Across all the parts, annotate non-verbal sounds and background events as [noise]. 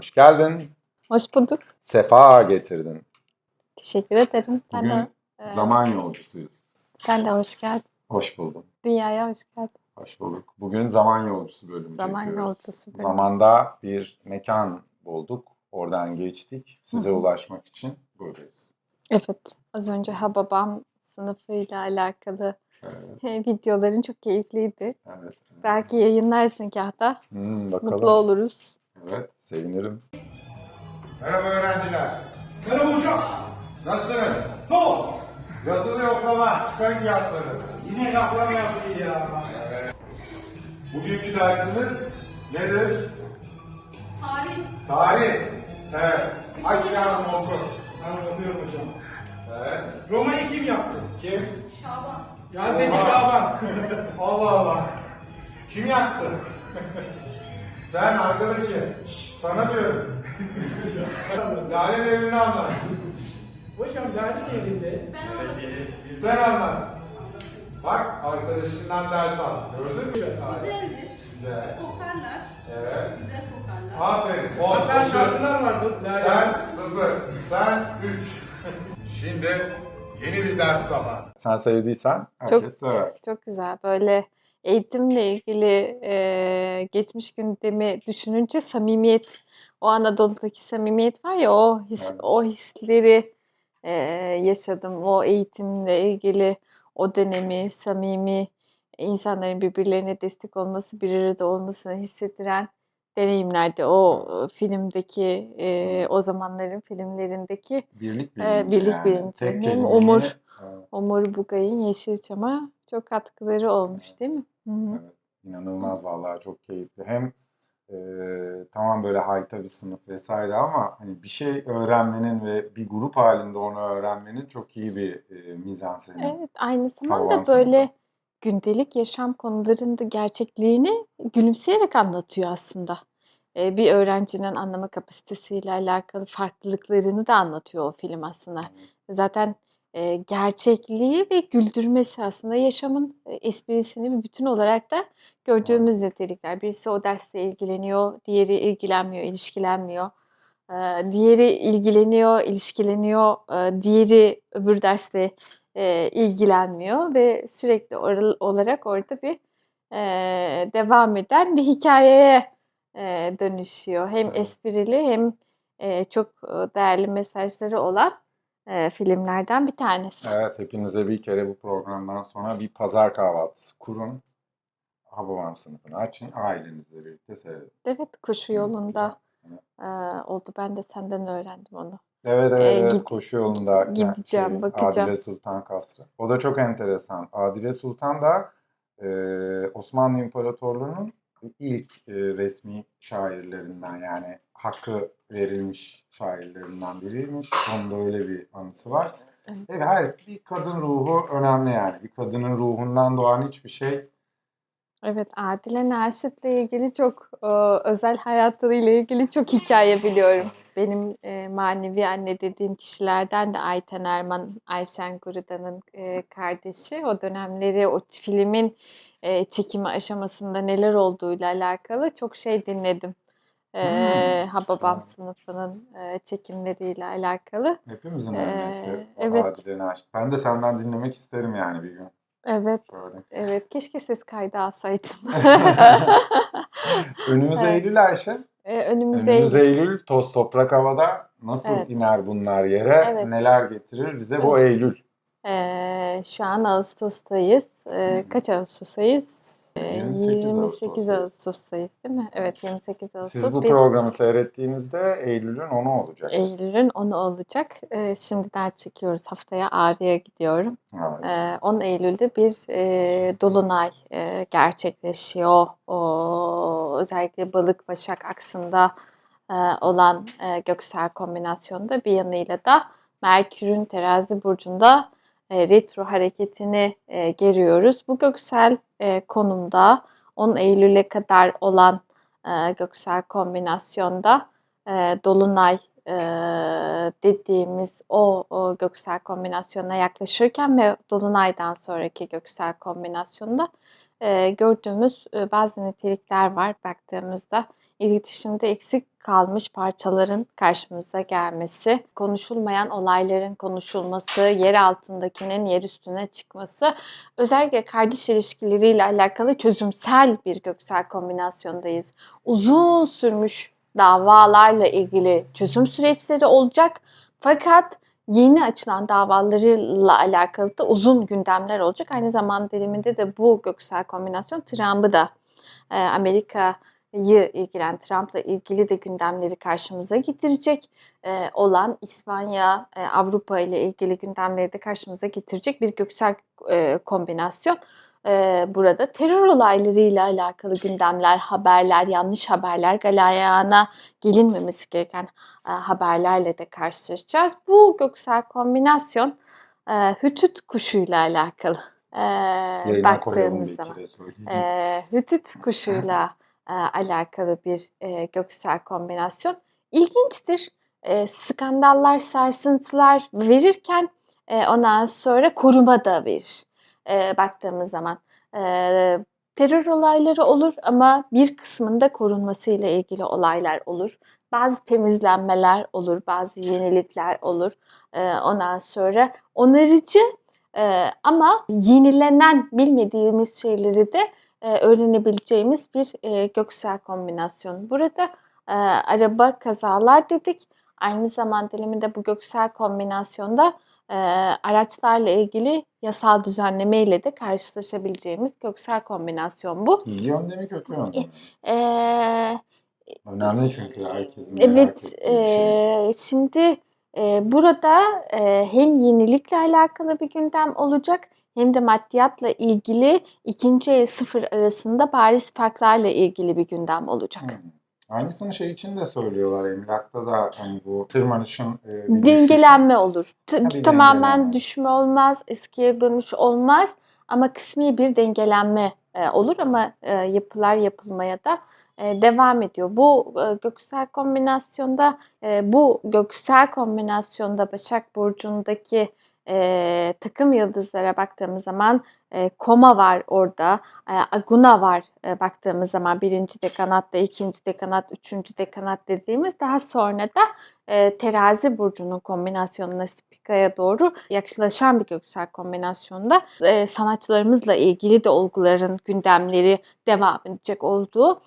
Hoş geldin. Hoş bulduk. Sefa getirdin. Teşekkür ederim. Sen Bugün de e, zaman yolcusuyuz. sen de hoş geldin. Hoş buldum. Dünyaya hoş geldin. Hoş bulduk. Bugün zaman yolcusu bölümü Zaman çekiyoruz. yolcusu bölümü. Zamanda bir mekan bulduk. Oradan geçtik. Size Hı ulaşmak için buradayız. Evet. Az önce Hababam sınıfıyla alakalı Evet, videoların çok keyifliydi. evet. Belki yayınlarsın kahta. Hmm, bakalım. Mutlu oluruz. Evet, sevinirim. Merhaba öğrenciler. Merhaba hocam. Nasılsınız? Sağ ol. Yazılı yoklama, çıkarın kağıtları. Yine yapma yaptı ya. Bugünkü dersimiz nedir? Tarih. Tarih. Evet. Aç kağıdını oku. Ben okuyorum hocam. Evet. Roma'yı kim yaptı? Kim? Şaban. Oha. Şaban. Allah Allah. Kim yaktı? [laughs] Sen arkadaki. Şşş, sana diyorum. [laughs] Lale devrini anlat. hocam Lale evinde. Ben anlatayım. Sen anlat. Bak arkadaşından ders al. Gördün mü? Güzeldir. Güzel. Kokarlar. Evet. Güzel kokarlar. Aferin. On. Hatta şarkılar vardı. Lale. Sen sıfır. Sen üç. [laughs] Şimdi yeni bir ders zamanı. Sen sevdiysen Çok, herkes sever. çok, çok güzel. Böyle eğitimle ilgili e, geçmiş gündemi düşününce samimiyet, o Anadolu'daki samimiyet var ya o his, o hisleri e, yaşadım. O eğitimle ilgili o dönemi, samimi insanların birbirlerine destek olması, bir arada olmasını hissettiren deneyimlerdi. O e, filmdeki, e, o zamanların filmlerindeki Birlik bilinci birlik yani. bilinci. Tek Hem kelimeyle- omur- Evet, Omur Bugay'ın Yeşilçam'a çok katkıları olmuş değil mi? Evet. İnanılmaz vallahi çok keyifli. Hem e, tamam böyle hayta bir sınıf vesaire ama hani bir şey öğrenmenin ve bir grup halinde onu öğrenmenin çok iyi bir e, mizanseni. Evet, aynı zamanda böyle gündelik yaşam konularında gerçekliğini gülümseyerek anlatıyor aslında. Ee, bir öğrencinin anlama kapasitesiyle alakalı farklılıklarını da anlatıyor o film aslında. Zaten e, gerçekliği ve güldürmesi aslında yaşamın e, esprisini bir bütün olarak da gördüğümüz nitelikler. Birisi o dersle ilgileniyor, diğeri ilgilenmiyor, ilişkilenmiyor. Ee, Diğeri ilgileniyor, ilişkileniyor, e, diğeri öbür derste e, ilgilenmiyor ve sürekli olarak orada bir e, devam eden bir hikayeye e, dönüşüyor. Hem esprili hem e, çok e, değerli mesajları olan e, filmlerden bir tanesi. Evet, hepinize bir kere bu programdan sonra bir pazar kahvaltısı kurun. Hababam sınıfını açın, ailenizle birlikte seyredin. Evet, Koşu Yolunda güzel. e, oldu. Ben de senden öğrendim onu. Evet evet, Ee, evet. gid- koşu yolunda gideceğim, şey, bakacağım. Adile Sultan Kasrı. O da çok enteresan. Adile Sultan da e, Osmanlı İmparatorluğu'nun ilk e, resmi şairlerinden yani hakkı verilmiş şairlerinden biriymiş. Onun da öyle bir anısı var. Evet. Evet, her bir kadın ruhu önemli yani. Bir kadının ruhundan doğan hiçbir şey Evet, Adile Naşit'le ilgili çok e, özel hayatlarıyla ilgili çok hikaye biliyorum. Benim e, manevi anne dediğim kişilerden de Ayten Erman, Ayşen Gurudan'ın e, kardeşi. O dönemleri, o filmin e, çekimi aşamasında neler olduğuyla alakalı çok şey dinledim. E, Hmm, Hababam sınıfının e, çekimleriyle alakalı. hepimizin Ee, annesi. o evet. Ben de senden dinlemek isterim yani bir gün. Evet, Şöyle. evet. Keşke ses kaydı alsaydım. [laughs] Önümüz Evet. Eylül Ayşe. E, önümüz Önümüz Eylül. Eylül, toz toprak havada nasıl Evet. iner bunlar yere, Evet. neler getirir bize bu Eylül. Ee, şu an Ağustos'tayız. Ee, Hı. kaç Ağustos'tayız? Ee, 28 28 Ağustos'tayız. Değil mi? Evet 28 Ağustos. Siz bu bir programı seyrettiğinizde Eylül'ün 10'u olacak. Eylül'ün 10'u olacak. Ee, çekiyoruz. Haftaya Ağrı'ya gidiyorum. Evet. Ee, 10 Eylül'de bir e, dolunay e, gerçekleşiyor. O, özellikle balık başak aksında e, olan e, göksel kombinasyonda bir yanıyla da Merkür'ün terazi burcunda retro hareketini e, geriyoruz. Bu göksel e, konumda 10 Eylül'e kadar olan e, göksel kombinasyonda e, dolunay e, dediğimiz o, o göksel kombinasyona yaklaşırken ve dolunaydan sonraki göksel kombinasyonda e, gördüğümüz e, bazı nitelikler var baktığımızda iletişimde eksik kalmış parçaların karşımıza gelmesi, konuşulmayan olayların konuşulması, yer altındakinin yer üstüne çıkması, özellikle kardeş ilişkileriyle alakalı çözümsel bir göksel kombinasyondayız. Uzun sürmüş davalarla ilgili çözüm süreçleri olacak. Fakat yeni açılan davalarıyla alakalı da uzun gündemler olacak. Aynı zaman diliminde de bu göksel kombinasyon Trump'ı da Amerika'yı ilgilen Trump'la ilgili de gündemleri karşımıza getirecek e, olan İspanya, e, Avrupa ile ilgili gündemleri de karşımıza getirecek bir göksel e, kombinasyon. E, burada terör olaylarıyla alakalı gündemler, haberler, yanlış haberler, galayana gelinmemesi gereken e, haberlerle de karşılaşacağız. Bu göksel kombinasyon e, hütüt kuşuyla alakalı. E, Yayına baktığımız zaman. E, hütüt kuşuyla [laughs] alakalı bir e, göksel kombinasyon. İlginçtir. Skandallar, sarsıntılar verirken ondan sonra koruma da verir. Baktığımız zaman terör olayları olur ama bir kısmında korunmasıyla ilgili olaylar olur. Bazı temizlenmeler olur, bazı yenilikler olur. Ondan sonra onarıcı ama yenilenen bilmediğimiz şeyleri de e, öğrenebileceğimiz bir e, göksel kombinasyon. Burada e, araba kazalar dedik. Aynı zaman diliminde bu göksel kombinasyonda e, araçlarla ilgili yasal düzenleme ile de karşılaşabileceğimiz göksel kombinasyon bu. İyi yönde mi kötü yönde mi? E, Önemli çünkü herkesin merak Evet, ettiği bir şey. şimdi eee, burada eee, hem yenilikle alakalı bir gündem olacak hem de maddiyatla ilgili ikinci el sıfır arasında bariz farklarla ilgili bir gündem olacak. Hı. Aynısını şey için de söylüyorlar emlakta da hani bu tırmanışın e. Dengelenme olur. T- Ha, tamamen dengelenme. düşme olmaz, eskiye dönüş olmaz ama kısmi bir dengelenme e, olur ama e, yapılar yapılmaya da e, devam ediyor. Bu e, göksel kombinasyonda e, bu göksel kombinasyonda Başak Burcu'ndaki e, takım yıldızlara baktığımız zaman e, Koma var orada, e, Aguna var e, baktığımız zaman birinci dekanatta, ikinci dekanat, üçüncü dekanat dediğimiz daha sonra da e, terazi burcunun kombinasyonuna Spika'ya doğru yaklaşan bir göksel kombinasyonda e, sanatçılarımızla ilgili de olguların gündemleri devam edecek olduğu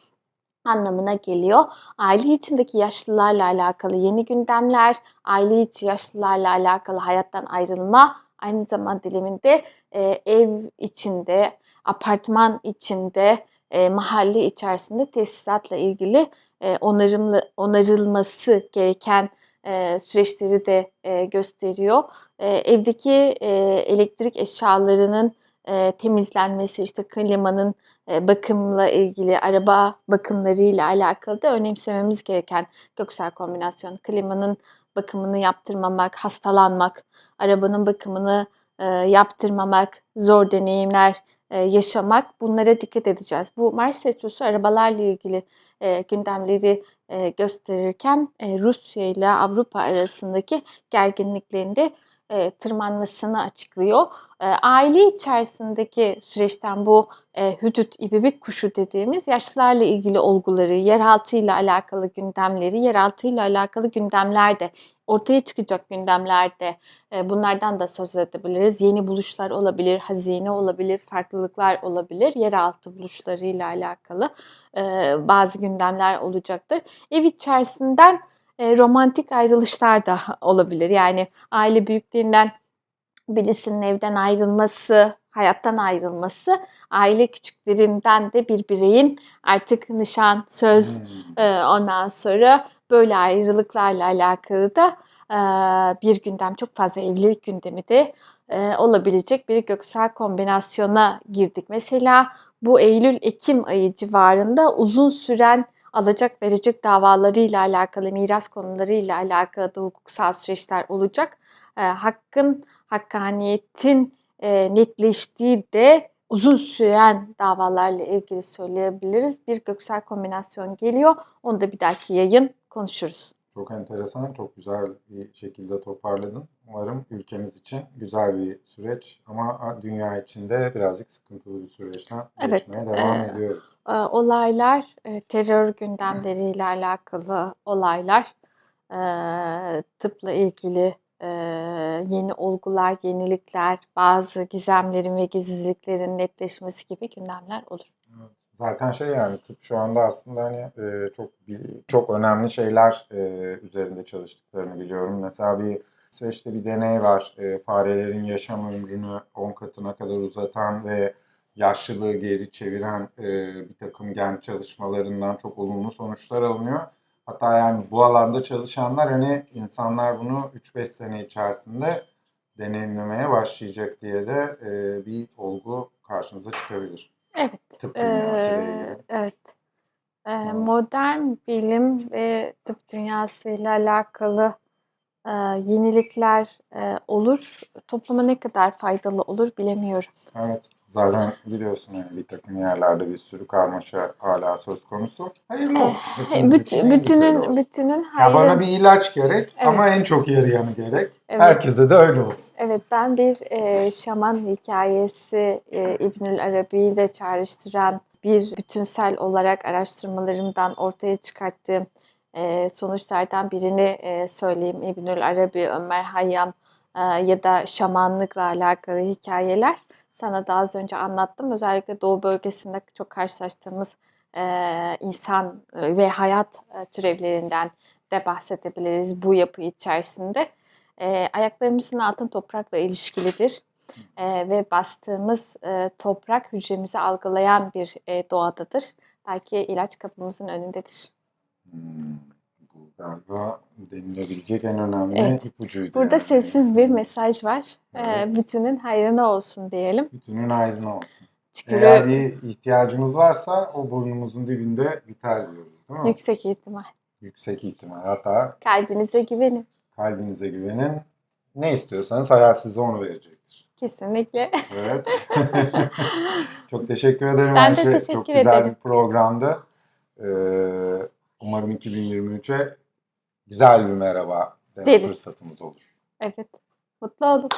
anlamına geliyor. Aile içindeki yaşlılarla alakalı yeni gündemler, aile içi yaşlılarla alakalı hayattan ayrılma, aynı zaman diliminde e, ev içinde, apartman içinde, e, mahalle içerisinde tesisatla ilgili e, onarımlı onarılması gereken e, süreçleri de e, gösteriyor. E, evdeki e, elektrik eşyalarının e, temizlenmesi, işte klimanın e, bakımla ilgili, araba bakımlarıyla alakalı da önemsememiz gereken göksel kombinasyon. Klimanın bakımını yaptırmamak, hastalanmak, arabanın bakımını e, yaptırmamak, zor deneyimler e, yaşamak bunlara dikkat edeceğiz. Bu Mars Retrosu arabalarla ilgili e, gündemleri e, gösterirken e, Rusya ile Avrupa arasındaki gerginliklerin de e, tırmanmasını açıklıyor. E, aile içerisindeki süreçten bu e, hüdüt, ibibik kuşu dediğimiz yaşlılarla ilgili olguları, yeraltıyla alakalı gündemleri, yeraltıyla alakalı gündemlerde, ortaya çıkacak gündemlerde e, bunlardan da söz edebiliriz. Yeni buluşlar olabilir, hazine olabilir, farklılıklar olabilir. Yeraltı buluşlarıyla alakalı e, bazı gündemler olacaktır. Ev içerisinden e, romantik ayrılışlar da olabilir. Yani aile büyüklerinden birisinin evden ayrılması, hayattan ayrılması, aile küçüklerinden de bir bireyin artık nişan, söz, Hmm. e, ondan sonra böyle ayrılıklarla alakalı da e, bir gündem, çok fazla evlilik gündemi de e, olabilecek bir göksel kombinasyona girdik. Mesela bu Eylül-Ekim ayı civarında uzun süren alacak verecek davalarıyla alakalı, miras konularıyla alakalı da hukuksal süreçler olacak. E, hakkın, hakkaniyetin e, netleştiği de uzun süren davalarla ilgili söyleyebiliriz. Bir göksel kombinasyon geliyor. Onu da bir dahaki yayın konuşuruz. Çok enteresan, çok güzel bir şekilde toparladın. Umarım ülkemiz için güzel bir süreç ama dünya için de birazcık sıkıntılı bir süreçten Evet, geçmeye devam e, ediyoruz. Ee, Olaylar, e, terör gündemleriyle [clears throat] alakalı olaylar, e, tıpla ilgili e, yeni olgular, yenilikler, bazı gizemlerin ve gizliliklerin netleşmesi gibi gündemler olur. Zaten şey yani tıp şu anda aslında hani e, çok çok önemli şeyler e, üzerinde çalıştıklarını biliyorum. Mesela bir İsveç'te bir deney var. E, farelerin yaşam ömrünü 10 katına kadar uzatan ve yaşlılığı geri çeviren e, bir takım gen çalışmalarından çok olumlu sonuçlar alınıyor. Hatta yani bu alanda çalışanlar hani insanlar bunu 3-5 sene içerisinde deneyimlemeye başlayacak diye de e, bir olgu karşımıza çıkabilir. Evet, Tıp ilgili. evet. E, Evet. modern bilim ve tıp dünyasıyla alakalı e, yenilikler e, olur. Topluma ne kadar faydalı olur bilemiyorum. Evet. Zaten biliyorsun yani bir takım yerlerde bir sürü karmaşa hala söz konusu. Hayırlı olsun. Hepimiz için Büt- en güzeli bütünün olsun. bütünün Ya hayrı. bana bir ilaç gerek Evet. ama en çok yarayanı gerek. Evet. Herkese de öyle olsun. Evet ben bir e, şaman hikayesi e, İbnül Arabi'yi de çağrıştıran bir bütünsel olarak araştırmalarımdan ortaya çıkarttığım e, sonuçlardan birini e, söyleyeyim. İbnül Arabi, Ömer Hayyam e, ya da şamanlıkla alakalı hikayeler sana da az önce anlattım. Özellikle Doğu bölgesinde çok karşılaştığımız e, insan ve hayat türevlerinden de bahsedebiliriz bu yapı içerisinde. E, ayaklarımızın altın toprakla ilişkilidir. E, ve bastığımız e, toprak hücremizi algılayan bir e, doğadadır. Belki ilaç kapımızın önündedir. Hmm, galiba denilebilecek en önemli Evet. ipucuydu. Burada yani. sessiz bir mesaj var. E, Evet. bütünün hayrına olsun diyelim. Bütünün ayrına olsun. Çünkü Eğer bir ihtiyacımız varsa o burnumuzun dibinde biter diyoruz değil mi? yüksek ihtimal. Yüksek ihtimal. Hatta Kalbinize güvenin. kalbinize güvenin. Ne istiyorsanız hayat size onu verecektir. Kesinlikle. Evet. [laughs] Çok teşekkür ederim Ben de Ayşe. teşekkür Çok güzel ederim. bir programdı. Ee, umarım 2023'e güzel bir merhaba deme Deriz. fırsatımız olur. Evet. Mutlu olun.